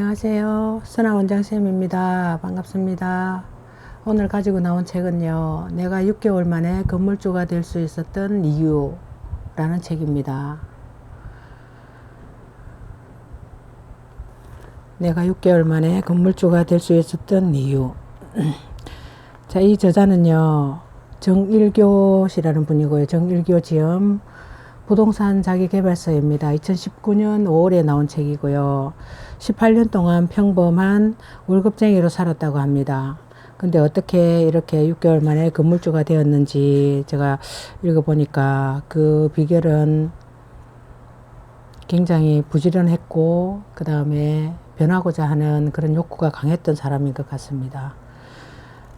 안녕하세요. 선아 원장쌤입니다. 반갑습니다. 오늘 가지고 나온 책은요. 내가 6개월 만에 건물주가 될 수 있었던 이유라는 책입니다. 내가 6개월 만에 건물주가 될 수 있었던 이유. 자, 이 저자는요. 정일교 씨라는 분이고요. 정일교 지음 부동산 자기개발서입니다. 2019년 5월에 나온 책이고요. 18년 동안 평범한 월급쟁이로 살았다고 합니다. 근데 어떻게 이렇게 6개월 만에 건물주가 되었는지 제가 읽어보니까 그 비결은 굉장히 부지런했고, 그 다음에 변하고자 하는 그런 욕구가 강했던 사람인 것 같습니다.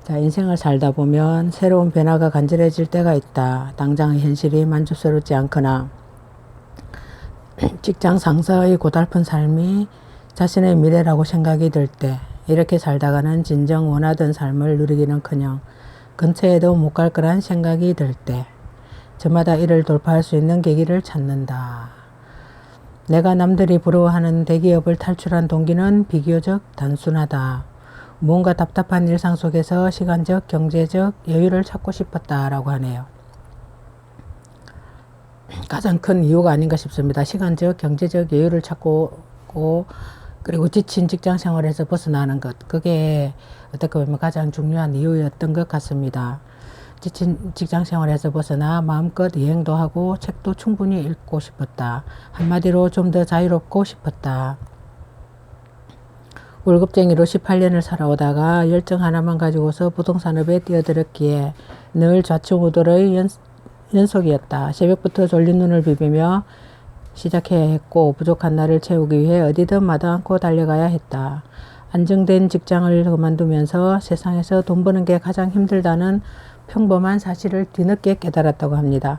자, 인생을 살다 보면 새로운 변화가 간절해질 때가 있다. 당장의 현실이 만족스럽지 않거나 직장 상사의 고달픈 삶이 자신의 미래라고 생각이 들 때 이렇게 살다가는 진정 원하던 삶을 누리기는 커녕 근처에도 못 갈 거란 생각이 들 때 저마다 이를 돌파할 수 있는 계기를 찾는다. 내가 남들이 부러워하는 대기업을 탈출한 동기는 비교적 단순하다. 무언가 답답한 일상 속에서 시간적, 경제적 여유를 찾고 싶었다라고 하네요. 가장 큰 이유가 아닌가 싶습니다. 시간적, 경제적 여유를 찾고 그리고 지친 직장 생활에서 벗어나는 것. 그게 어떻게 보면 가장 중요한 이유였던 것 같습니다. 지친 직장 생활에서 벗어나 마음껏 여행도 하고 책도 충분히 읽고 싶었다. 한마디로 좀 더 자유롭고 싶었다. 월급쟁이로 18년을 살아오다가 열정 하나만 가지고서 부동산업에 뛰어들었기에 늘 좌충우돌의 연, 연속이었다. 새벽부터 졸린 눈을 비비며 시작해야 했고 부족한 날을 채우기 위해 어디든 마다 않고 달려가야 했다. 안정된 직장을 그만두면서 세상에서 돈 버는 게 가장 힘들다는 평범한 사실을 뒤늦게 깨달았다고 합니다.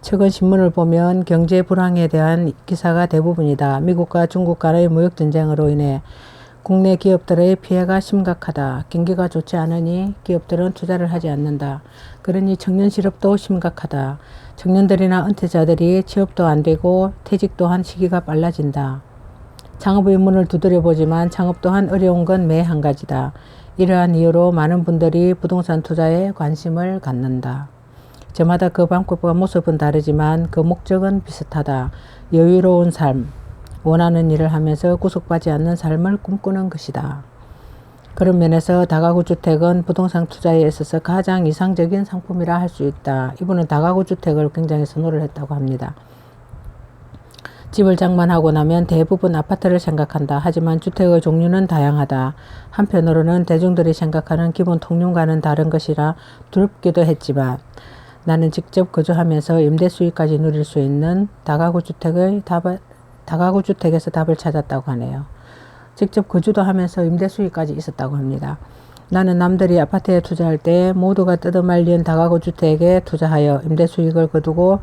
최근 신문을 보면 경제 불황에 대한 기사가 대부분이다. 미국과 중국 간의 무역 전쟁으로 인해 국내 기업들의 피해가 심각하다. 경기가 좋지 않으니 기업들은 투자를 하지 않는다. 그러니 청년 실업도 심각하다. 청년들이나 은퇴자들이 취업도 안 되고 퇴직 또한 시기가 빨라진다. 창업의 문을 두드려 보지만 창업 또한 어려운 건 매 한 가지다. 이러한 이유로 많은 분들이 부동산 투자에 관심을 갖는다. 저마다 그 방법과 모습은 다르지만 그 목적은 비슷하다. 여유로운 삶, 원하는 일을 하면서 구속받지 않는 삶을 꿈꾸는 것이다. 그런 면에서 다가구 주택은 부동산 투자에 있어서 가장 이상적인 상품이라 할 수 있다. 이분은 다가구 주택을 굉장히 선호를 했다고 합니다. 집을 장만하고 나면 대부분 아파트를 생각한다. 하지만 주택의 종류는 다양하다. 한편으로는 대중들이 생각하는 기본 통념과는 다른 것이라 두렵기도 했지만 나는 직접 거주하면서 임대 수익까지 누릴 수 있는 다가구 주택의 답을 다가구 주택에서 답을 찾았다고 하네요. 직접 거주도 하면서 임대 수익까지 있었다고 합니다. 나는 남들이 아파트에 투자할 때 모두가 뜯어말린 다가구 주택에 투자하여 임대 수익을 거두고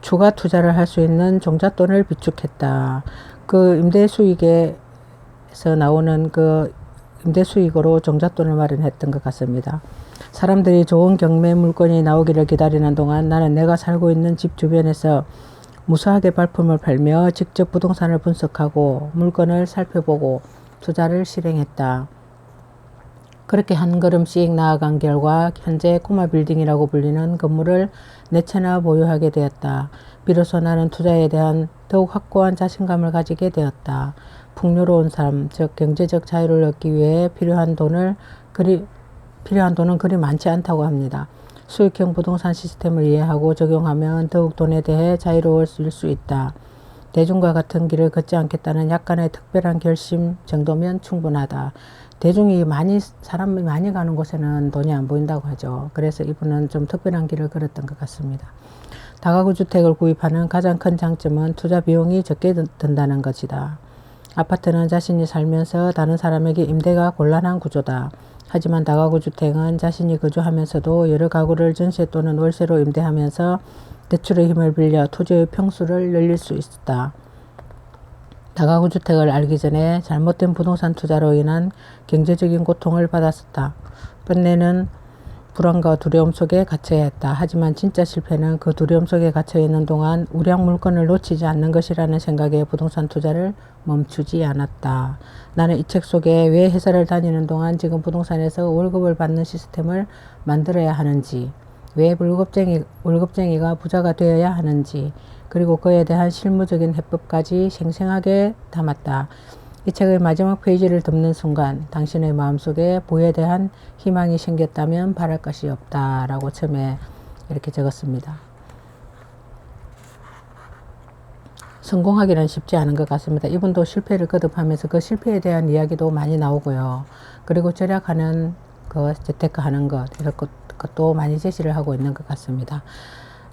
추가 투자를 할 수 있는 종잣돈을 비축했다. 그 임대 수익에서 나오는 그 임대 수익으로 종잣돈을 마련했던 것 같습니다. 사람들이 좋은 경매 물건이 나오기를 기다리는 동안 나는 내가 살고 있는 집 주변에서 무수하게 발품을 팔며 직접 부동산을 분석하고 물건을 살펴보고 투자를 실행했다. 그렇게 한 걸음씩 나아간 결과 현재 꼬마 빌딩이라고 불리는 건물을 네 채나 보유하게 되었다. 비로소 나는 투자에 대한 더욱 확고한 자신감을 가지게 되었다. 풍요로운 삶, 즉 경제적 자유를 얻기 위해 필요한 돈을 그리 필요한 돈은 그리 많지 않다고 합니다. 수익형 부동산 시스템을 이해하고 적용하면 더욱 돈에 대해 자유로워질 수 있다. 대중과 같은 길을 걷지 않겠다는 약간의 특별한 결심 정도면 충분하다. 대중이 많이 사람이 많이 가는 곳에는 돈이 안 보인다고 하죠. 그래서 이분은 좀 특별한 길을 걸었던 것 같습니다. 다가구 주택을 구입하는 가장 큰 장점은 투자 비용이 적게 든다는 것이다. 아파트는 자신이 살면서 다른 사람에게 임대가 곤란한 구조다. 하지만 다가구 주택은 자신이 거주하면서도 여러 가구를 전세 또는 월세로 임대하면서 대출의 힘을 빌려 토지의 평수를 늘릴 수 있다. 다가구 주택을 알기 전에 잘못된 부동산 투자로 인한 경제적인 고통을 받았었다. 끝내는 불안과 두려움 속에 갇혀야 했다. 하지만 진짜 실패는 그 두려움 속에 갇혀 있는 동안 우량 물건을 놓치지 않는 것이라는 생각에 부동산 투자를 멈추지 않았다. 나는 이 책 속에 왜 회사를 다니는 동안 지금 부동산에서 월급을 받는 시스템을 만들어야 하는지, 왜 월급쟁이, 월급쟁이가 부자가 되어야 하는지, 그리고 그에 대한 실무적인 해법까지 생생하게 담았다. 이 책의 마지막 페이지를 덮는 순간 당신의 마음속에 부에 대한 희망이 생겼다면 바랄 것이 없다라고 처음에 이렇게 적었습니다. 성공하기는 쉽지 않은 것 같습니다. 이분도 실패를 거듭하면서 그 실패에 대한 이야기도 많이 나오고요. 그리고 절약하는 그 재테크 하는 것 이런 것, 것도 많이 제시를 하고 있는 것 같습니다.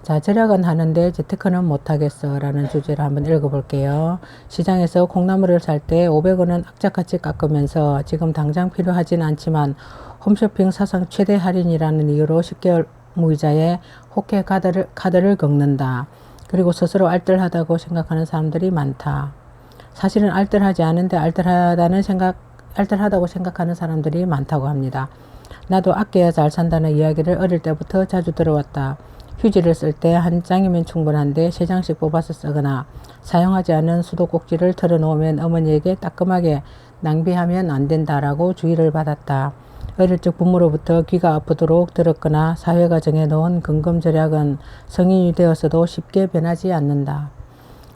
자, 절약은 하는데 재테크는 못하겠어 라는 주제를 한번 읽어볼게요. 시장에서 콩나물을 살 때 500원은 악착같이 깎으면서 지금 당장 필요하진 않지만 홈쇼핑 사상 최대 할인이라는 이유로 10개월 무이자에 호쾌 카드를, 카드를 긁는다. 그리고 스스로 알뜰하다고 생각하는 사람들이 많다. 사실은 알뜰하지 않은데 알뜰하다는 생각, 알뜰하다고 생각하는 사람들이 많다고 합니다. 나도 아껴야 잘 산다는 이야기를 어릴 때부터 자주 들어왔다. 휴지를 쓸 때 한 장이면 충분한데 세 장씩 뽑아서 쓰거나 사용하지 않은 수도꼭지를 털어놓으면 어머니에게 따끔하게 낭비하면 안 된다라고 주의를 받았다. 어릴 적 부모로부터 귀가 아프도록 들었거나 사회가 정해놓은 근금 절약은 성인이 되어서도 쉽게 변하지 않는다.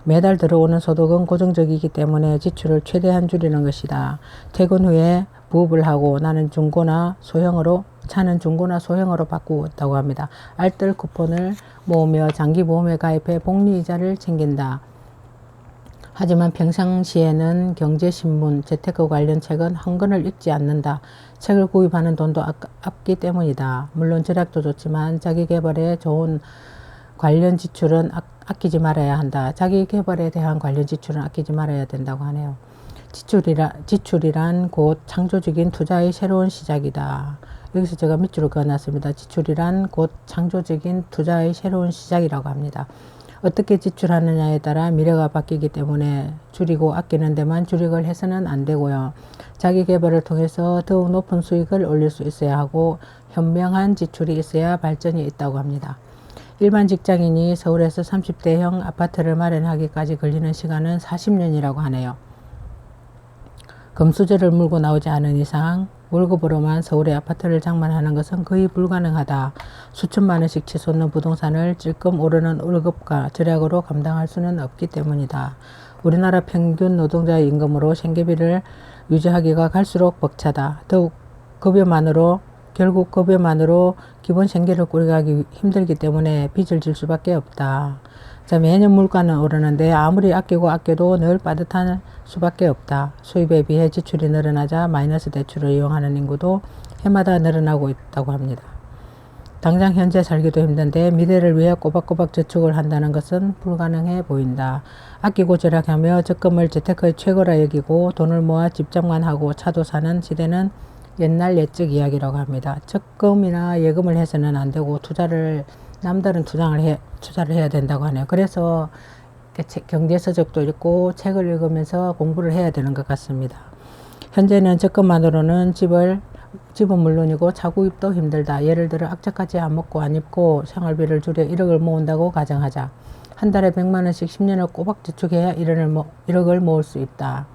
매달 들어오는 소득은 고정적이기 때문에 지출을 최대한 줄이는 것이다. 퇴근 후에 부업을 하고 나는 중고나 소형으로 차는 중고나 소형으로 바꾸었다고 합니다. 알뜰 쿠폰을 모으며 장기 보험에 가입해 복리 이자를 챙긴다. 하지만 평상시에는 경제신문, 재테크 관련 책은 한 권을 읽지 않는다. 책을 구입하는 돈도 아깝기 때문이다. 물론 절약도 좋지만 자기 개발에 좋은 관련 지출은 아끼지 말아야 한다. 자기 개발에 대한 관련 지출은 아끼지 말아야 된다고 하네요. 지출이라, 지출이란 곧 창조적인 투자의 새로운 시작이다. 여기서 제가 밑줄을 그어놨습니다. 지출이란 곧 창조적인 투자의 새로운 시작이라고 합니다. 어떻게 지출하느냐에 따라 미래가 바뀌기 때문에 줄이고 아끼는 데만 주력을 해서는 안 되고요. 자기 개발을 통해서 더욱 높은 수익을 올릴 수 있어야 하고 현명한 지출이 있어야 발전이 있다고 합니다. 일반 직장인이 서울에서 30대형 아파트를 마련하기까지 걸리는 시간은 40년이라고 하네요. 금수저를 물고 나오지 않은 이상 월급으로만 서울의 아파트를 장만하는 것은 거의 불가능하다. 수천만 원씩 치솟는 부동산을 찔끔 오르는 월급과 절약으로 감당할 수는 없기 때문이다. 우리나라 평균 노동자의 임금으로 생계비를 유지하기가 갈수록 벅차다. 더욱 급여만으로 결국 급여만으로 기본 생계를 꾸려가기 힘들기 때문에 빚을 질 수밖에 없다. 자, 매년 물가는 오르는데 아무리 아끼고 아껴도 늘 빠듯한 수밖에 없다. 수입에 비해 지출이 늘어나자 마이너스 대출을 이용하는 인구도 해마다 늘어나고 있다고 합니다. 당장 현재 살기도 힘든데 미래를 위해 꼬박꼬박 저축을 한다는 것은 불가능해 보인다. 아끼고 절약하며 적금을 재테크의 최고라 여기고 돈을 모아 집장만 하고 차도 사는 시대는 옛날 옛적 이야기라고 합니다. 적금이나 예금을 해서는 안 되고 투자를 남들은 투자를 해, 투자를 해야 된다고 하네요. 그래서 경제서적도 읽고 책을 읽으면서 공부를 해야 되는 것 같습니다. 현재는 적금만으로는 집을 집은 물론이고 차 구입도 힘들다. 예를 들어 악착같이 안 먹고 안 입고 생활비를 줄여 1억을 모은다고 가정하자. 한 달에 100만 원씩 10년을 꼬박 저축해야 1억을, 1억을 모을 수 있다.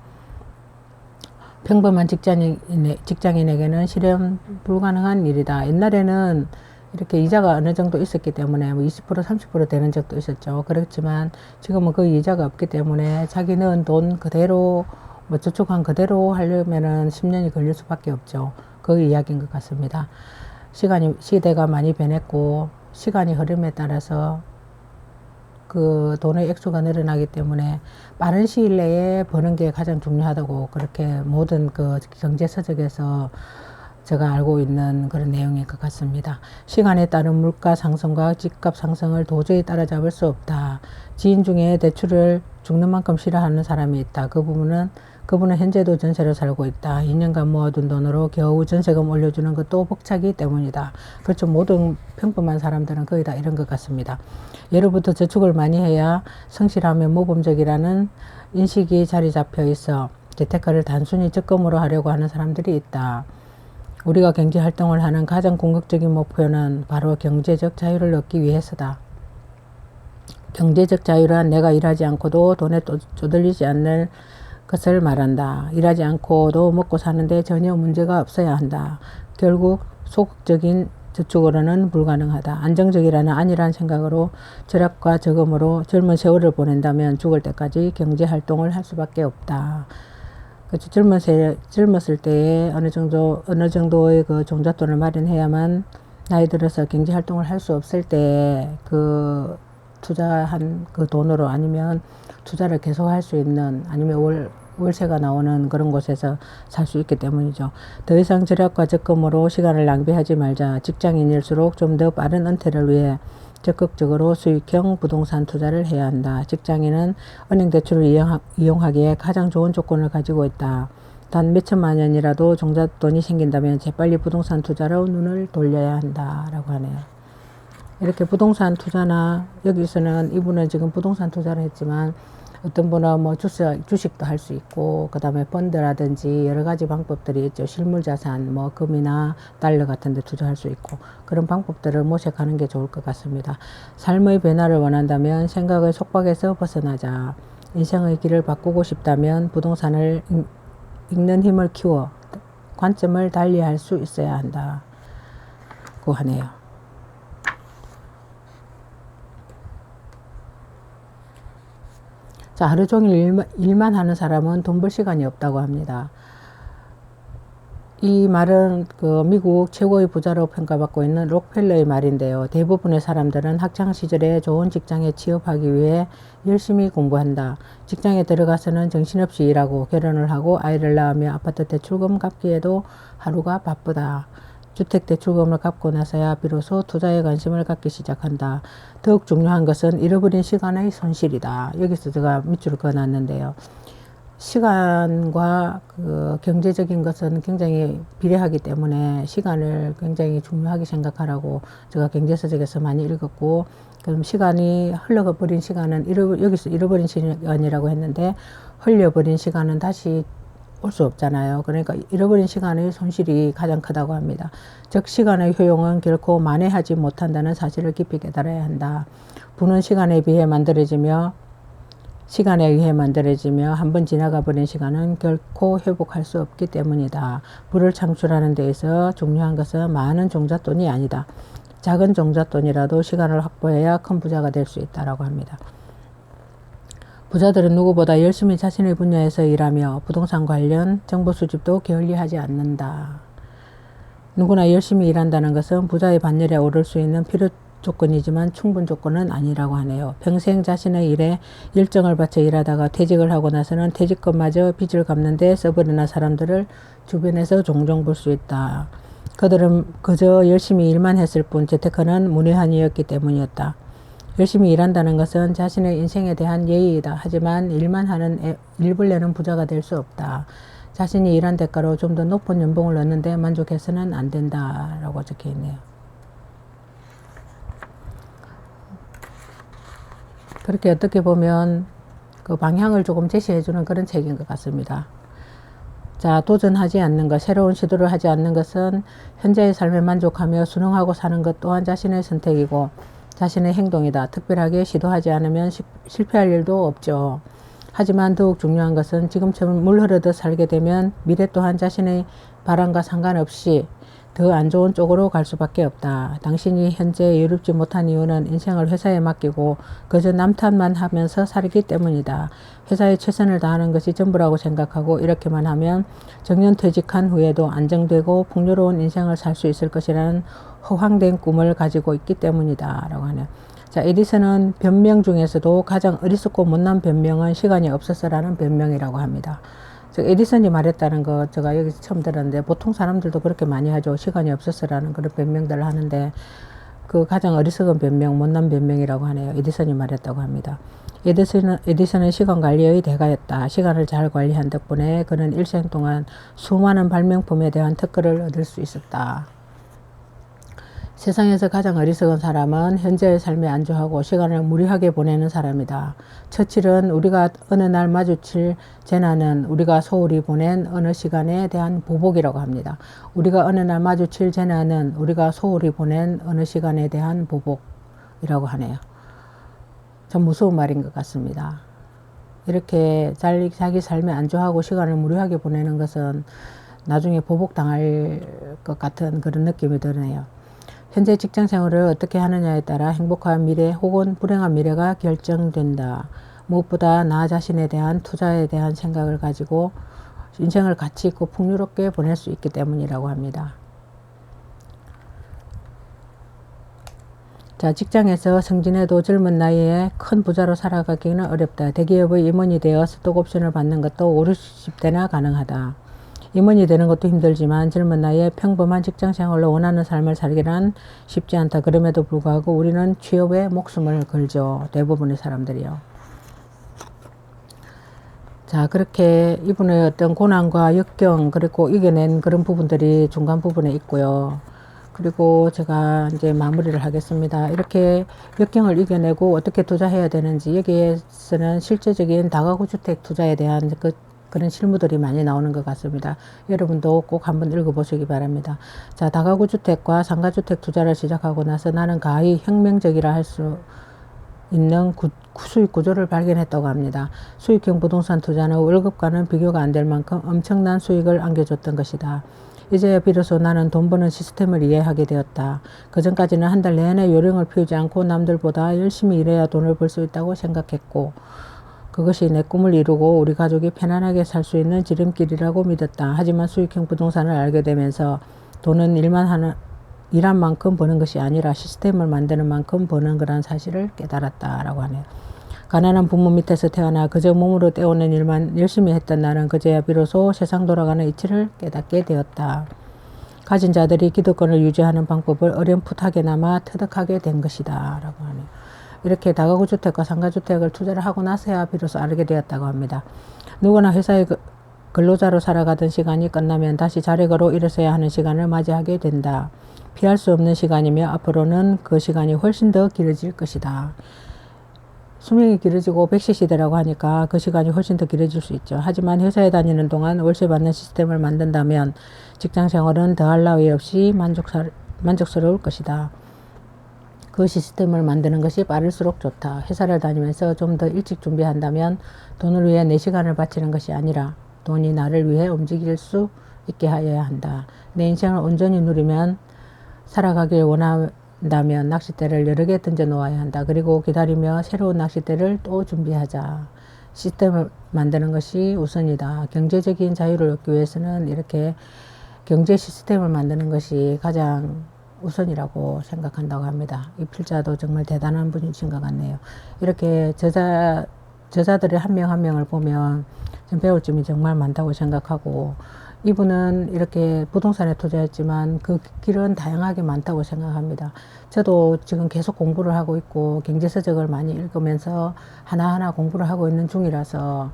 평범한 직장인, 직장인에게는 실현 불가능한 일이다. 옛날에는 이렇게 이자가 어느 정도 있었기 때문에 뭐 20% 30% 되는 적도 있었죠. 그렇지만 지금은 그 이자가 없기 때문에 자기 넣은 돈 그대로 뭐 저축한 그대로 하려면은 10년이 걸릴 수밖에 없죠. 그 이야기인 것 같습니다. 시간이 시대가 많이 변했고 시간이 흐름에 따라서 그 돈의 액수가 늘어나기 때문에 빠른 시일 내에 버는 게 가장 중요하다고 그렇게 모든 그 경제 서적에서 제가 알고 있는 그런 내용인 것 같습니다. 시간에 따른 물가 상승과 집값 상승을 도저히 따라잡을 수 없다. 지인 중에 대출을 죽는 만큼 싫어하는 사람이 있다. 그 부분은 그분은 현재도 전세로 살고 있다. 2년간 모아둔 돈으로 겨우 전세금 올려주는 것도 벅차기 때문이다. 그렇죠. 모든 평범한 사람들은 거의 다 이런 것 같습니다. 예로부터 저축을 많이 해야 성실하면 모범적이라는 인식이 자리 잡혀 있어 재테크를 단순히 적금으로 하려고 하는 사람들이 있다. 우리가 경제 활동을 하는 가장 궁극적인 목표는 바로 경제적 자유를 얻기 위해서다. 경제적 자유란 내가 일하지 않고도 돈에 또 쪼들리지 않는 것을 말한다. 일하지 않고도 먹고 사는데 전혀 문제가 없어야 한다. 결국 소극적인 저축으로는 불가능하다. 안정적이라는 안일한 생각으로 절약과 저금으로 젊은 세월을 보낸다면 죽을 때까지 경제 활동을 할 수밖에 없다. 그렇죠. 젊은 세, 젊었을 때에 어느 정도 어느 정도의 그 종잣돈을 마련해야만 나이 들어서 경제 활동을 할 수 없을 때 그 투자한 그 돈으로 아니면 투자를 계속 할 수 있는 아니면 월 월세가 나오는 그런 곳에서 살 수 있기 때문이죠. 더 이상 절약과 적금으로 시간을 낭비하지 말자. 직장인일수록 좀 더 빠른 은퇴를 위해 적극적으로 수익형 부동산 투자를 해야 한다. 직장인은 은행 대출을 이용하, 이용하기에 가장 좋은 조건을 가지고 있다. 단 몇천만 원이라도 종잣돈이 생긴다면 재빨리 부동산 투자로 눈을 돌려야 한다라고 하네요. 이렇게 부동산 투자나 여기서는 이분은 지금 부동산 투자를 했지만 어떤 분은 뭐 주식, 주식도 할 수 있고 그다음에 펀드라든지 여러 가지 방법들이 있죠. 실물 자산 뭐 금이나 달러 같은 데 투자할 수 있고 그런 방법들을 모색하는 게 좋을 것 같습니다. 삶의 변화를 원한다면 생각의 속박에서 벗어나자. 인생의 길을 바꾸고 싶다면 부동산을 읽는 힘을 키워 관점을 달리할 수 있어야 한다고 하네요. 자, 하루 종일 일만, 일만 하는 사람은 돈 벌 시간이 없다고 합니다. 이 말은 그 미국 최고의 부자로 평가받고 있는 록펠러의 말인데요. 대부분의 사람들은 학창 시절에 좋은 직장에 취업하기 위해 열심히 공부한다. 직장에 들어가서는 정신없이 일하고 결혼을 하고 아이를 낳으며 아파트 대출금 갚기에도 하루가 바쁘다. 주택대출금을 갚고 나서야 비로소 투자에 관심을 갖기 시작한다. 더욱 중요한 것은 잃어버린 시간의 손실이다. 여기서 제가 밑줄을 그어놨는데요. 시간과 그 경제적인 것은 굉장히 비례하기 때문에 시간을 굉장히 중요하게 생각하라고 제가 경제서적에서 많이 읽었고 그럼 시간이 흘러버린 시간은 잃어, 여기서 잃어버린 시간이라고 했는데 흘려버린 시간은 다시 올 수 없잖아요. 그러니까 잃어버린 시간의 손실이 가장 크다고 합니다. 즉 시간의 효용은 결코 만회하지 못한다는 사실을 깊이 깨달아야 한다. 부는 시간에 비해 만들어지며 시간에 의해 만들어지며 한 번 지나가 버린 시간은 결코 회복할 수 없기 때문이다. 부를 창출하는 데에서 중요한 것은 많은 종잣돈이 아니다. 작은 종잣돈이라도 시간을 확보해야 큰 부자가 될 수 있다라고 합니다. 부자들은 누구보다 열심히 자신의 분야에서 일하며 부동산 관련 정보 수집도 게을리하지 않는다. 누구나 열심히 일한다는 것은 부자의 반열에 오를 수 있는 필요 조건이지만 충분 조건은 아니라고 하네요. 평생 자신의 일에 열정을 바쳐 일하다가 퇴직을 하고 나서는 퇴직금마저 빚을 갚는데 써버리는 사람들을 주변에서 종종 볼 수 있다. 그들은 그저 열심히 일만 했을 뿐 재테크는 문외한이었기 때문이었다. 열심히 일한다는 것은 자신의 인생에 대한 예의이다. 하지만 일만 하는 일벌 내는 부자가 될 수 없다. 자신이 일한 대가로 좀 더 높은 연봉을 얻는데 만족해서는 안 된다라고 적혀 있네요. 그렇게 어떻게 보면 그 방향을 조금 제시해주는 그런 책인 것 같습니다. 자, 도전하지 않는 것, 새로운 시도를 하지 않는 것은 현재의 삶에 만족하며 순응하고 사는 것 또한 자신의 선택이고 자신의 행동이다. 특별하게 시도하지 않으면 시, 실패할 일도 없죠. 하지만 더욱 중요한 것은 지금처럼 물 흐르듯 살게 되면 미래 또한 자신의 바람과 상관없이 더 안 좋은 쪽으로 갈 수밖에 없다. 당신이 현재 여롭지 못한 이유는 인생을 회사에 맡기고 그저 남탓만 하면서 살기 때문이다. 회사에 최선을 다하는 것이 전부라고 생각하고 이렇게만 하면 정년 퇴직한 후에도 안정되고 풍요로운 인생을 살 수 있을 것이라는 허황된 꿈을 가지고 있기 때문이다. 라고 하네요. 자, 에디슨은 변명 중에서도 가장 어리석고 못난 변명은 시간이 없어서라는 변명이라고 합니다. 즉 에디슨이 말했다는 거 제가 여기서 처음 들었는데 보통 사람들도 그렇게 많이 하죠. 시간이 없어서라는 그런 변명들을 하는데 그 가장 어리석은 변명, 못난 변명이라고 하네요. 에디슨이 말했다고 합니다. 에디슨은, 에디슨은 시간 관리의 대가였다. 시간을 잘 관리한 덕분에 그는 일생 동안 수많은 발명품에 대한 특허를 얻을 수 있었다. 세상에서 가장 어리석은 사람은 현재의 삶에 안주하고 시간을 무리하게 보내는 사람이다. 처칠은 우리가 어느 날 마주칠 재난은 우리가 소홀히 보낸 어느 시간에 대한 보복이라고 합니다. 우리가 어느 날 마주칠 재난은 우리가 소홀히 보낸 어느 시간에 대한 보복이라고 하네요. 참 무서운 말인 것 같습니다. 이렇게 자기 삶에 안주하고 시간을 무리하게 보내는 것은 나중에 보복당할 것 같은 그런 느낌이 드네요. 현재 직장 생활을 어떻게 하느냐에 따라 행복한 미래 혹은 불행한 미래가 결정된다. 무엇보다 나 자신에 대한 투자에 대한 생각을 가지고 인생을 가치 있고 풍요롭게 보낼 수 있기 때문이라고 합니다. 자, 직장에서 승진해도 젊은 나이에 큰 부자로 살아가기는 어렵다. 대기업의 임원이 되어 스톡 옵션을 받는 것도 5, 60대나 가능하다. 임원이 되는 것도 힘들지만 젊은 나이에 평범한 직장 생활로 원하는 삶을 살기란 쉽지 않다. 그럼에도 불구하고 우리는 취업에 목숨을 걸죠. 대부분의 사람들이요. 자, 그렇게 이분의 어떤 고난과 역경, 그리고 이겨낸 그런 부분들이 중간 부분에 있고요. 그리고 제가 이제 마무리를 하겠습니다. 이렇게 역경을 이겨내고 어떻게 투자해야 되는지 여기에서는 실제적인 다가구 주택 투자에 대한 그 그런 실무들이 많이 나오는 것 같습니다. 여러분도 꼭 한번 읽어보시기 바랍니다. 자, 다가구 주택과 상가주택 투자를 시작하고 나서 나는 가히 혁명적이라 할 수 있는 구, 수익 구조를 발견했다고 합니다. 수익형 부동산 투자는 월급과는 비교가 안 될 만큼 엄청난 수익을 안겨줬던 것이다. 이제 비로소 나는 돈 버는 시스템을 이해하게 되었다. 그 전까지는 한 달 내내 요령을 피우지 않고 남들보다 열심히 일해야 돈을 벌 수 있다고 생각했고, 그것이 내 꿈을 이루고 우리 가족이 편안하게 살 수 있는 지름길이라고 믿었다. 하지만 수익형 부동산을 알게 되면서 돈은 일만 하는 일한 만큼 버는 것이 아니라 시스템을 만드는 만큼 버는 거란 사실을 깨달았다라고 하네요. 가난한 부모 밑에서 태어나 그저 몸으로 때우는 일만 열심히 했던 나는 그제야 비로소 세상 돌아가는 이치를 깨닫게 되었다. 가진 자들이 기득권을 유지하는 방법을 어렴풋하게나마 터득하게 된 것이다. 라고 하네요. 이렇게 다가구 주택과 상가 주택을 투자를 하고 나서야 비로소 알게 되었다고 합니다. 누구나 회사의 그 근로자로 살아가던 시간이 끝나면 다시 자력으로 일어서야 하는 시간을 맞이하게 된다. 피할 수 없는 시간이며 앞으로는 그 시간이 훨씬 더 길어질 것이다. 수명이 길어지고 백세 시대라고 하니까 그 시간이 훨씬 더 길어질 수 있죠. 하지만 회사에 다니는 동안 월세 받는 시스템을 만든다면 직장 생활은 더할 나위 없이 만족스러울 것이다. 그 시스템을 만드는 것이 빠를수록 좋다. 회사를 다니면서 좀 더 일찍 준비한다면 돈을 위해 내 시간을 바치는 것이 아니라 돈이 나를 위해 움직일 수 있게 하여야 한다. 내 인생을 온전히 누리면 살아가길 원한다면 낚싯대를 여러 개 던져 놓아야 한다. 그리고 기다리며 새로운 낚싯대를 또 준비하자. 시스템을 만드는 것이 우선이다. 경제적인 자유를 얻기 위해서는 이렇게 경제 시스템을 만드는 것이 가장 우선이라고 생각한다고 합니다. 이 필자도 정말 대단한 분이신 것 같네요. 이렇게 저자, 저자들의 한 명 한 명을 보면 좀 배울 점이 정말 많다고 생각하고 이분은 이렇게 부동산에 투자했지만 그 길은 다양하게 많다고 생각합니다. 저도 지금 계속 공부를 하고 있고 경제서적을 많이 읽으면서 하나하나 공부를 하고 있는 중이라서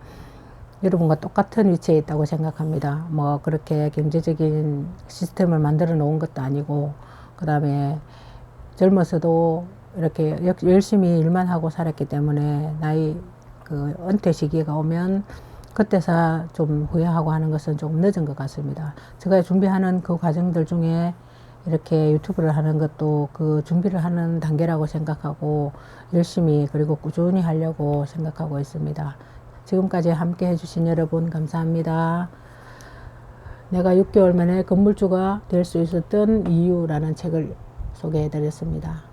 여러분과 똑같은 위치에 있다고 생각합니다. 뭐 그렇게 경제적인 시스템을 만들어 놓은 것도 아니고 그 다음에 젊어서도 이렇게 열심히 일만 하고 살았기 때문에 나이 그 은퇴 시기가 오면 그때서 좀 후회하고 하는 것은 조금 늦은 것 같습니다. 제가 준비하는 그 과정들 중에 이렇게 유튜브를 하는 것도 그 준비를 하는 단계라고 생각하고 열심히 그리고 꾸준히 하려고 생각하고 있습니다. 지금까지 함께 해주신 여러분 감사합니다. 내가 6개월 만에 건물주가 될 수 있었던 이유라는 책을 소개해 드렸습니다.